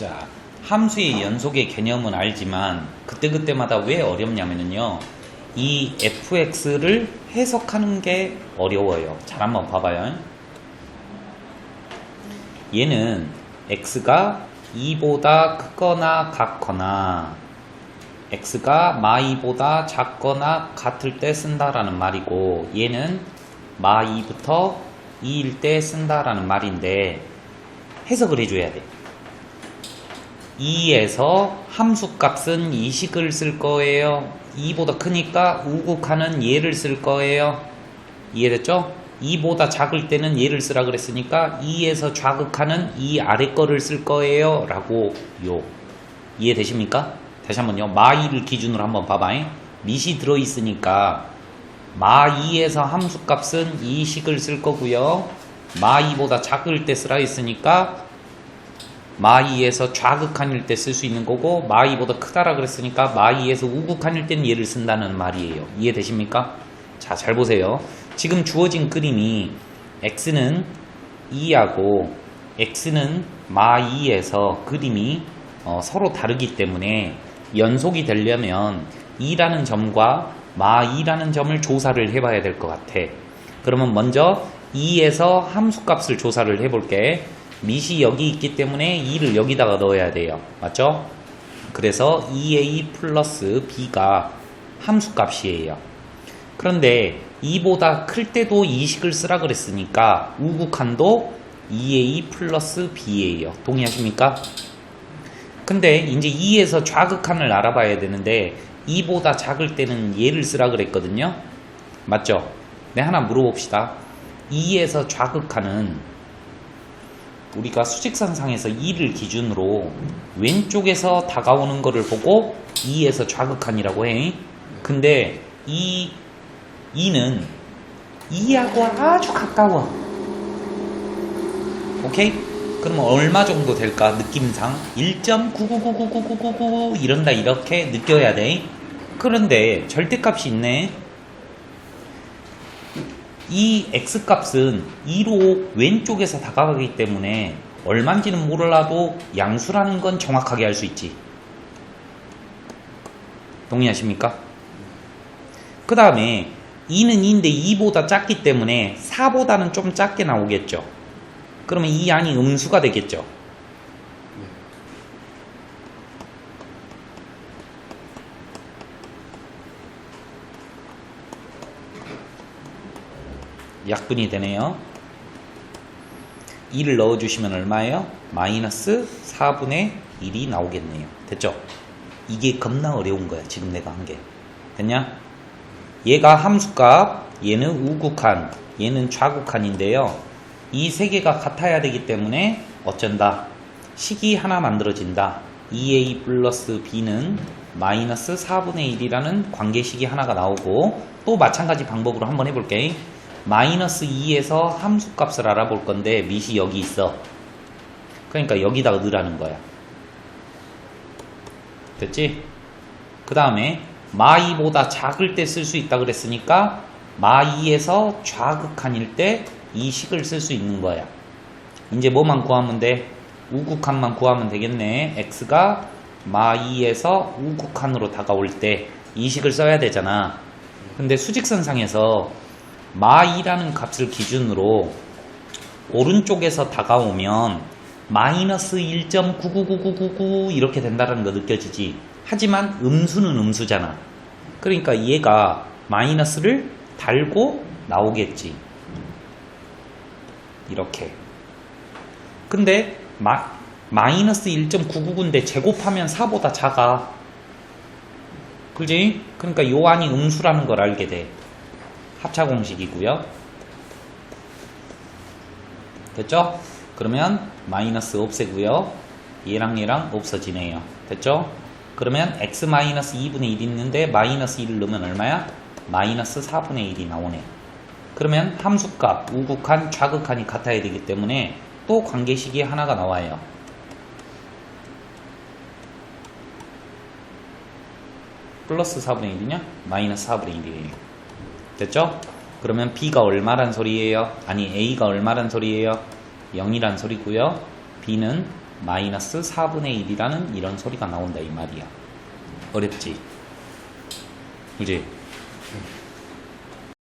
자, 함수의 연속의 개념은 알지만 그때그때마다 왜 어렵냐면요. 이 fx를 해석하는 게 어려워요. 잘 한번 봐봐요. 얘는 x가 2보다 크거나 같거나 x가 마이보다 작거나 같을 때 쓴다라는 말이고 얘는 마2부터 2일 때 쓴다라는 말인데 해석을 해줘야 돼. 2에서 함수 값은 이식을 쓸 거예요. 2보다 크니까 우국하는 얘를 쓸 거예요. 이해됐죠? 2보다 작을 때는 얘를 쓰라 그랬으니까 2에서 좌극하는 이 아래 거를 쓸 거예요. 라고 요. 이해되십니까? 다시 한번요. 마2를 기준으로 한번 봐봐잉. 밑이 들어있으니까 마2에서 함수 값은 이식을 쓸 거고요. 마2보다 작을 때 쓰라 했으니까 마2에서 좌극한일 때 쓸 수 있는 거고 마2보다 크다라 그랬으니까 마2에서 우극한일 때는 얘를 쓴다는 말이에요. 이해되십니까? 자, 잘 보세요. 지금 주어진 그림이 x는 2하고 x는 마2에서 그림이 어, 서로 다르기 때문에 연속이 되려면 2라는 점과 마2라는 점을 조사를 해봐야 될 것 같아. 그러면 먼저 2에서 함수값을 조사를 해볼게. 밑이 여기 있기 때문에 2를 여기다가 넣어야 돼요. 맞죠? 그래서 2a 플러스 b가 함수값이에요. 그런데 2보다 클 때도 이식을 쓰라 그랬으니까 우극한도 2a 플러스 b예요. 동의하십니까? 근데 이제 2에서 좌극한을 알아봐야 되는데 2보다 작을 때는 얘를 쓰라 그랬거든요. 맞죠? 네, 하나 물어봅시다. 2에서 좌극한은 우리가 수직선상에서 2를 기준으로 왼쪽에서 다가오는 거를 보고 2에서 좌극한이라고 해. 근데 이 2는 2하고 아주 가까워. 오케이? 그러면 얼마 정도 될까? 느낌상 1.9999999 이런다 이렇게 느껴야 돼. 그런데 절대값이 있네. 이 x값은 2로 왼쪽에서 다가가기 때문에 얼마인지는 몰라도 양수라는 건 정확하게 알 수 있지. 동의하십니까? 그 다음에 2는 2인데 2보다 작기 때문에 4보다는 좀 작게 나오겠죠. 그러면 이 양이 음수가 되겠죠. 약분이 되네요. 2를 넣어주시면 얼마예요? 마이너스 4분의 1이 나오겠네요. 됐죠? 이게 겁나 어려운 거야. 지금 내가 한 게. 됐냐? 얘가 함수값, 얘는 우극한, 얘는 좌극한인데요. 이 세 개가 같아야 되기 때문에 어쩐다? 식이 하나 만들어진다. 2a 플러스 b는 마이너스 4분의 1이라는 관계식이 하나가 나오고 또 마찬가지 방법으로 한번 해볼게. 마이너스 2에서 함수값을 알아볼 건데 밑이 여기 있어. 그러니까 여기다가 넣으라는 거야. 됐지? 그 다음에 마2보다 작을 때 쓸 수 있다 그랬으니까 마2에서 좌극한일 때 이 식을 쓸 수 있는 거야. 이제 뭐만 구하면 돼? 우극한만 구하면 되겠네. x가 마2에서 우극한으로 다가올 때 이 식을 써야 되잖아. 근데 수직선상에서 마2라는 값을 기준으로 오른쪽에서 다가오면 마이너스 1.999999 이렇게 된다는 거 느껴지지. 하지만 음수는 음수잖아. 그러니까 얘가 마이너스를 달고 나오겠지. 이렇게. 근데 마, 마이너스 1.999인데 제곱하면 4보다 작아. 그지? 그러니까 요 안이 음수라는 걸 알게 돼. 합차 공식이고요. 됐죠? 그러면 마이너스 없애고요. 얘랑 얘랑 없어지네요. 됐죠? 그러면 x 마이너스 2분의 1 있는데 마이너스 1을 넣으면 얼마야? 마이너스 4분의 1이 나오네. 그러면 함수값, 우극한, 좌극한이 같아야 되기 때문에 또 관계식이 하나가 나와요. 플러스 4분의 1이냐? 마이너스 4분의 1이에요. 됐죠? 그러면 B가 얼마란 소리예요? 아니 A가 얼마란 소리예요? 0이란 소리고요. B는 마이너스 4분의 1이라는 이런 소리가 나온다 이 말이야. 어렵지? 그지?